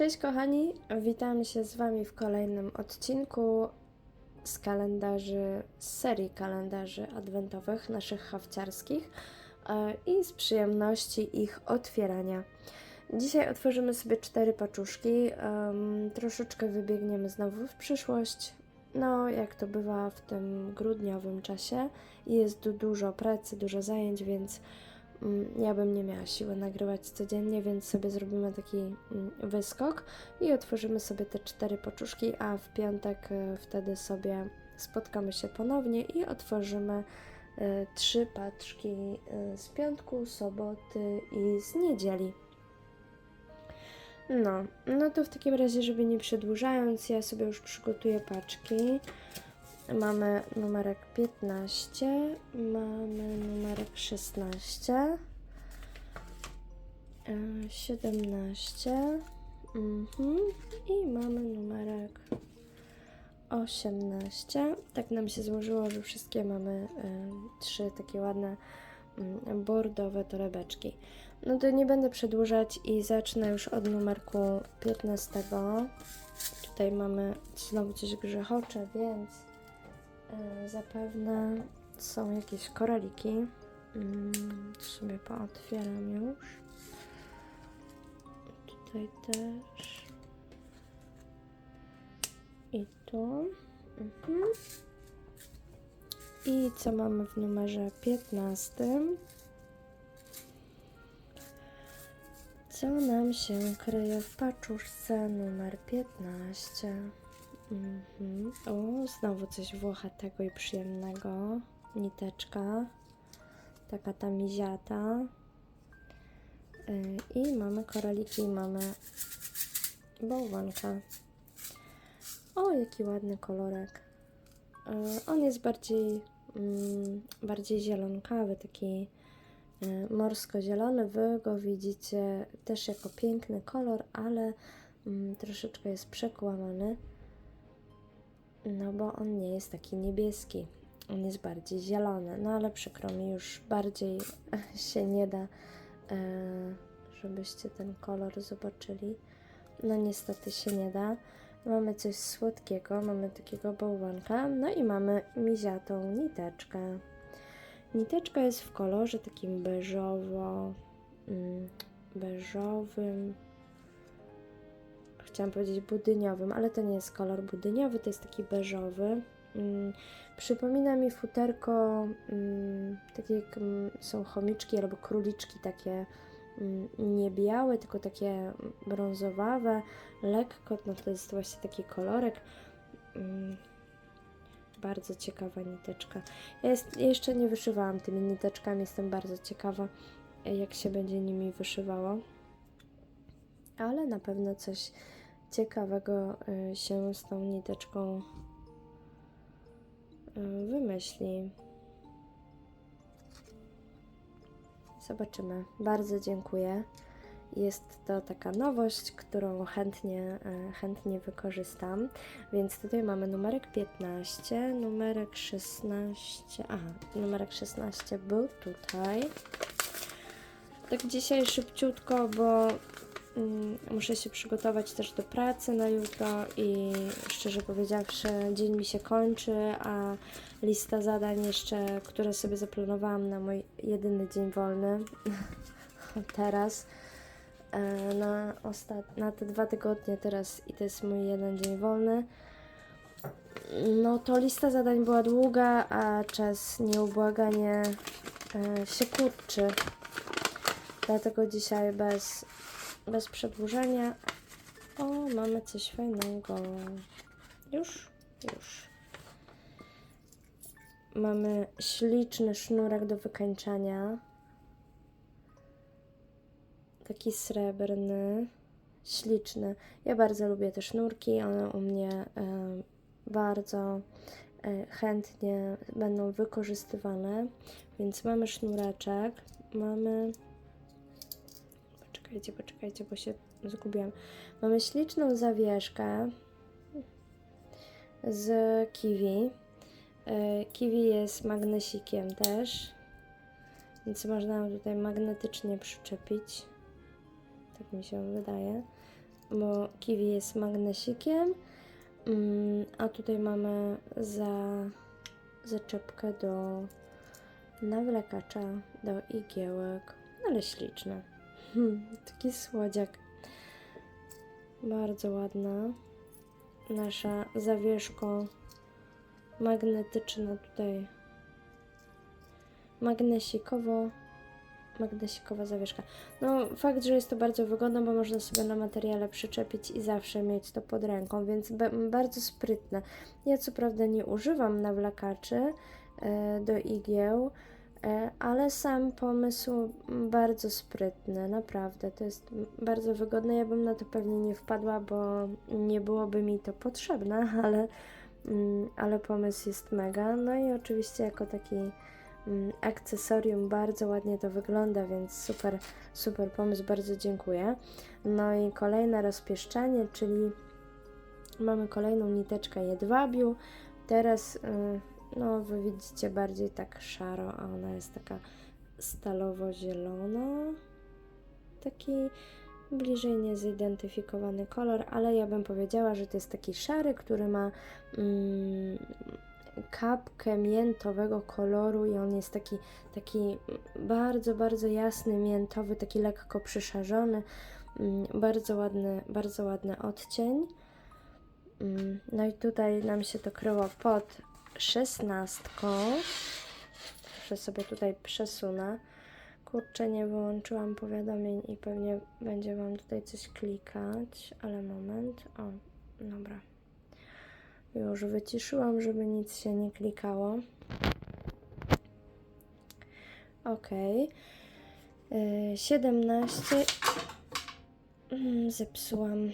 Cześć kochani, witam się z Wami w kolejnym odcinku z kalendarzy, z serii kalendarzy adwentowych, naszych hawciarskich e, i z przyjemności ich otwierania. Dzisiaj otworzymy sobie cztery paczuszki, troszeczkę wybiegniemy znowu w przyszłość, no jak to bywa w tym grudniowym czasie. Jest dużo pracy, dużo zajęć, więc ja bym nie miała siły nagrywać codziennie, więc sobie zrobimy taki mm, wyskok i otworzymy sobie te cztery poczuszki, a w piątek e, wtedy sobie spotkamy się ponownie i otworzymy e, trzy paczki e, z piątku, soboty i z niedzieli. No, no to w takim razie, żeby nie przedłużając, ja sobie już przygotuję paczki. Mamy numerek 15, mamy numerek 16, e, 17 mhm, i mamy numerek 18. Tak nam się złożyło, że wszystkie mamy e, trzy takie ładne mm, bordowe torebeczki. No to nie będę przedłużać i zacznę już od numerku 15. Tutaj mamy znowu coś grzechocze, więc E, Zapewne są jakieś koraliki. Mm, sobie pootwieram już. Tutaj też. I tu. Mhm. I co mamy w numerze 15? Co nam się kryje w paczuszce numer 15? Mhm. O, znowu coś włochatego i przyjemnego. Niteczka. Taka tamiziata. Yy, I mamy koraliki, mamy bałwanka. O, jaki ładny kolorek. Yy, on jest bardziej, mm, bardziej zielonkawy, taki yy, morsko-zielony. Wy go widzicie też jako piękny kolor, ale mm, troszeczkę jest przekłamany. No bo on nie jest taki niebieski. On jest bardziej zielony. No ale przykro mi, już bardziej się nie da, e, żebyście ten kolor zobaczyli. No niestety się nie da. Mamy coś słodkiego, mamy takiego bałwanka, no i mamy miziatą niteczkę. Niteczka jest w kolorze takim beżowo, mm, beżowym, chciałam powiedzieć budyniowym, ale to nie jest kolor budyniowy, to jest taki beżowy. Mm, przypomina mi futerko, mm, takie jak mm, są chomiczki albo króliczki, takie mm, nie białe, tylko takie brązowawe, lekko, no to jest właśnie taki kolorek. Mm, bardzo ciekawa niteczka. Ja, jest, jeszcze nie wyszywałam tymi niteczkami, jestem bardzo ciekawa, jak się będzie nimi wyszywało. Ale na pewno coś ciekawego y, się z tą niteczką y, wymyśli. Zobaczymy. Bardzo dziękuję. Jest to taka nowość, którą chętnie, y, chętnie wykorzystam. Więc tutaj mamy numerek 15, numerek 16. Aha, numerek 16 był tutaj. Tak dzisiaj szybciutko, bo Muszę się przygotować też do pracy na jutro i szczerze powiedziawszy, dzień mi się kończy, a lista zadań jeszcze, które sobie zaplanowałam na mój jedyny dzień wolny teraz, e, na, ostat... na te dwa tygodnie teraz i to jest mój jeden dzień wolny. No to lista zadań była długa, a czas nieubłaganie e, się kurczy. Dlatego dzisiaj bez bez przedłużenia. O, mamy coś fajnego. Już, już. Mamy śliczny sznurek do wykańczania. Taki srebrny, śliczny. Ja bardzo lubię te sznurki, one u mnie e, bardzo e, chętnie będą wykorzystywane. Więc mamy sznureczek, mamy Poczekajcie, poczekajcie, bo się zgubiłam. Mamy śliczną zawieszkę z kiwi. E, kiwi jest magnesikiem też, więc można ją tutaj magnetycznie przyczepić. Tak mi się wydaje. bo kiwi jest magnesikiem, mm, a tutaj mamy za zaczepkę do nawlekacza, do igiełek, ale śliczne. Hmm, taki słodziak. Bardzo ładna. Nasza zawieszko magnetyczna tutaj. Magnesikowo. Magnesikowa zawieszka. No, fakt, że jest to bardzo wygodne, bo można sobie na materiale przyczepić i zawsze mieć to pod ręką, więc bardzo sprytne. Ja co prawda nie używam nawlakaczy e, do igieł, ale sam pomysł bardzo sprytny, naprawdę. To jest bardzo wygodne. Ja bym na to pewnie nie wpadła, bo nie byłoby mi to potrzebne, ale, mm, ale pomysł jest mega. No i oczywiście jako taki mm, akcesorium bardzo ładnie to wygląda, więc super, super pomysł, bardzo dziękuję. No i kolejne rozpieszczanie, czyli mamy kolejną niteczkę jedwabiu. Teraz, y, no wy widzicie bardziej tak szaro, a ona jest taka stalowo-zielona. Taki bliżej niezidentyfikowany kolor, ale ja bym powiedziała, że to jest taki szary, który ma mm, kapkę miętowego koloru i on jest taki, taki bardzo, bardzo jasny, miętowy, taki lekko przyszarzony. Mm, Bardzo ładny, bardzo ładny odcień. Mm, No i tutaj nam się to kryło pod szesnastką. Muszę sobie tutaj przesunę. Kurczę, nie wyłączyłam powiadomień i pewnie będzie Wam tutaj coś klikać, ale moment. O, dobra. Już wyciszyłam, żeby nic się nie klikało. Ok. Yy, 17. Mm, Zepsułam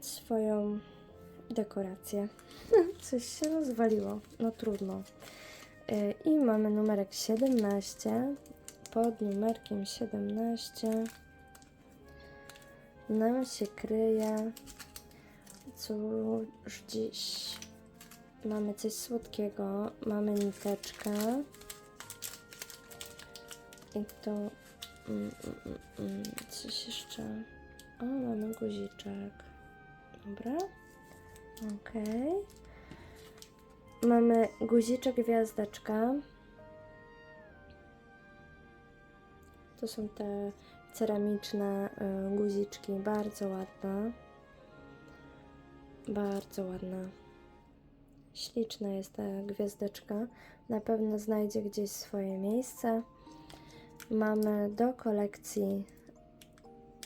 swoją dekorację. Coś się rozwaliło. No trudno. Yy, I mamy numerek 17. Pod numerkiem 17 nam się kryje cóż dziś. Mamy coś słodkiego, mamy niteczkę. I to mm, mm, mm, coś jeszcze. O, mamy guziczek. Dobra. Okej. Mamy guziczek gwiazdeczka. To są te ceramiczne y, guziczki, bardzo ładne. Bardzo ładna. Śliczna jest ta gwiazdeczka. Na pewno znajdzie gdzieś swoje miejsce. Mamy do kolekcji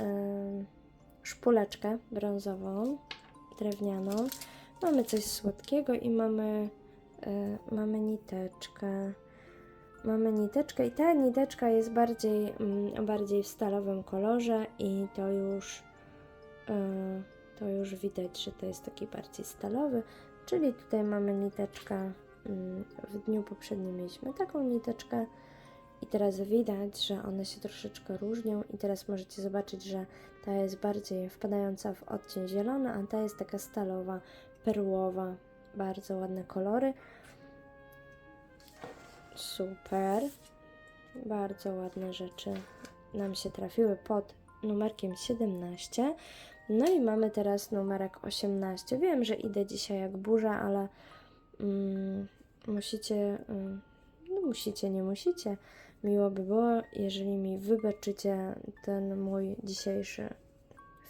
em, szpuleczkę brązową, drewnianą. Mamy coś słodkiego i mamy, e, mamy niteczkę. Mamy niteczkę i ta niteczka jest bardziej, mm, bardziej w stalowym kolorze i to już e, to już widać, że to jest taki bardziej stalowy, czyli tutaj mamy niteczkę, mm, w dniu poprzednim mieliśmy taką niteczkę i teraz widać, że one się troszeczkę różnią i teraz możecie zobaczyć, że ta jest bardziej wpadająca w odcień zielony, a ta jest taka stalowa, perłowa, bardzo ładne kolory. Super, bardzo ładne rzeczy nam się trafiły pod numerkiem 17. No i mamy teraz numerek 18. Wiem, że idę dzisiaj jak burza, ale mm, musicie, mm, musicie, nie musicie. Miło by było, jeżeli mi wybaczycie ten mój dzisiejszy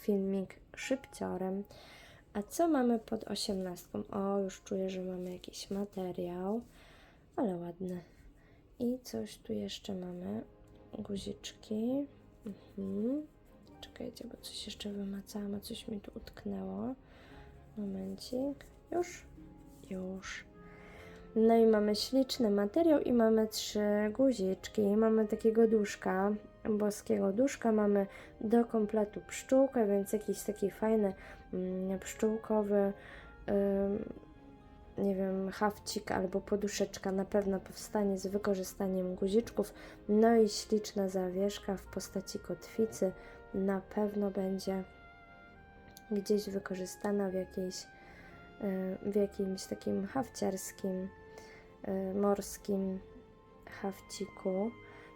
filmik szybciorem. A co mamy pod 18? O, już czuję, że mamy jakiś materiał, ale ładny. I coś tu jeszcze mamy. Guziczki. Mhm. Czekajcie, bo coś jeszcze wymacałam, a coś mi tu utknęło. Momencik. Już? Już. No i mamy śliczny materiał i mamy trzy guziczki. Mamy takiego duszka, boskiego duszka. Mamy do kompletu pszczółkę, więc jakiś taki fajny mm, pszczółkowy ym, nie wiem, hafcik albo poduszeczka na pewno powstanie z wykorzystaniem guziczków. No i śliczna zawieszka w postaci kotwicy na pewno będzie gdzieś wykorzystana w jakiejś y, w jakimś takim hafciarskim, morskim hafciku.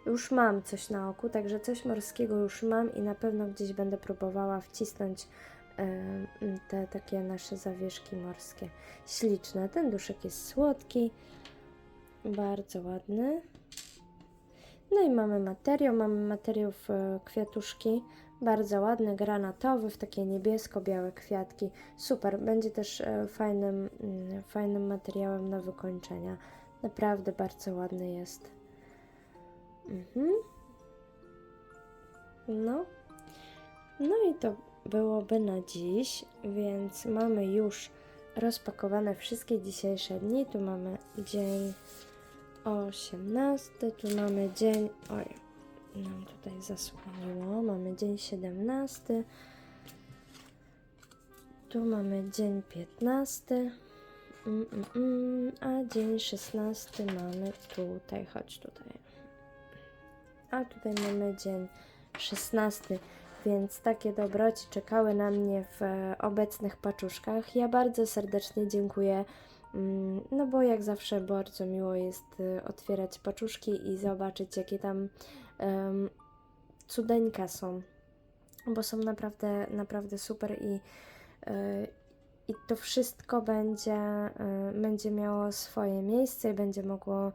już mam coś na oku, także coś morskiego już mam i na pewno gdzieś będę próbowała wcisnąć em, te takie nasze zawieszki morskie. Śliczne. Ten duszek jest słodki, bardzo ładny. No i mamy materiał, mamy materiał w kwiatuszki, bardzo ładny, granatowy, w takie niebiesko-białe kwiatki. Super, będzie też e, fajnym, mm, fajnym materiałem na wykończenia. Naprawdę bardzo ładny jest. Mhm. No. No i to byłoby na dziś, więc mamy już rozpakowane wszystkie dzisiejsze dni. Tu mamy dzień 18, tu mamy dzień. Oj, nam tutaj zasłoniło. Mamy dzień 17. Tu mamy dzień 15. Mm, mm, mm, a dzień 16 mamy tutaj. Chodź tutaj. A tutaj mamy dzień 16. Więc takie dobroci czekały na mnie w e, obecnych paczuszkach. Ja bardzo serdecznie dziękuję. Mm, No bo jak zawsze bardzo miło jest y, otwierać paczuszki i zobaczyć jakie tam em, cudeńka są, bo są naprawdę, naprawdę super i, y, i to wszystko będzie, y, będzie miało swoje miejsce i będzie mogło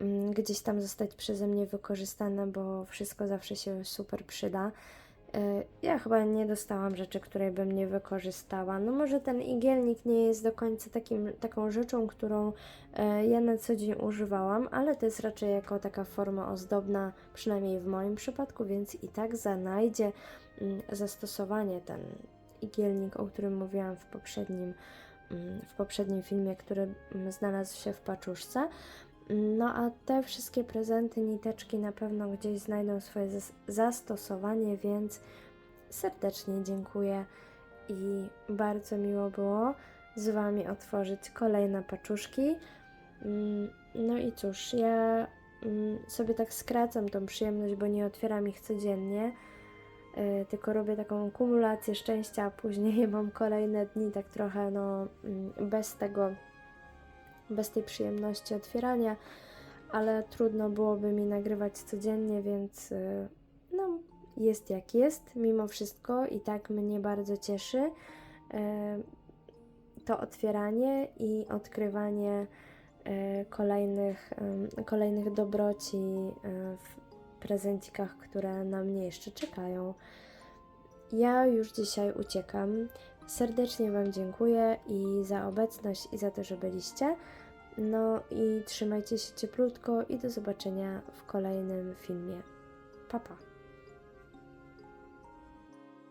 mm, gdzieś tam zostać przeze mnie wykorzystane, bo wszystko zawsze się super przyda. Y, Ja chyba nie dostałam rzeczy, której bym nie wykorzystała. No może ten igielnik nie jest do końca takim, taką rzeczą, którą e, ja na co dzień używałam, ale to jest raczej jako taka forma ozdobna, przynajmniej w moim przypadku, więc i tak znajdzie mm, zastosowanie ten igielnik, o którym mówiłam w poprzednim, mm, w poprzednim filmie, który mm, znalazł się w paczuszce. No a te wszystkie prezenty, niteczki na pewno gdzieś znajdą swoje zas- zastosowanie, więc serdecznie dziękuję i bardzo miło było z Wami otworzyć kolejne paczuszki. Mm, No i cóż, ja mm, sobie tak skracam tą przyjemność, bo nie otwieram ich codziennie, y, tylko robię taką kumulację szczęścia, a później mam kolejne dni tak trochę no, mm, bez tego bez tej przyjemności otwierania, ale trudno byłoby mi nagrywać codziennie, więc y, no, jest jak jest. Mimo wszystko i tak mnie bardzo cieszy y, to otwieranie i odkrywanie y, kolejnych, kolejnych dobroci w prezencikach, które na mnie jeszcze czekają. Ja już dzisiaj uciekam. Serdecznie Wam dziękuję i za obecność, i za to, że byliście. No i trzymajcie się cieplutko i do zobaczenia w kolejnym filmie. Pa, pa.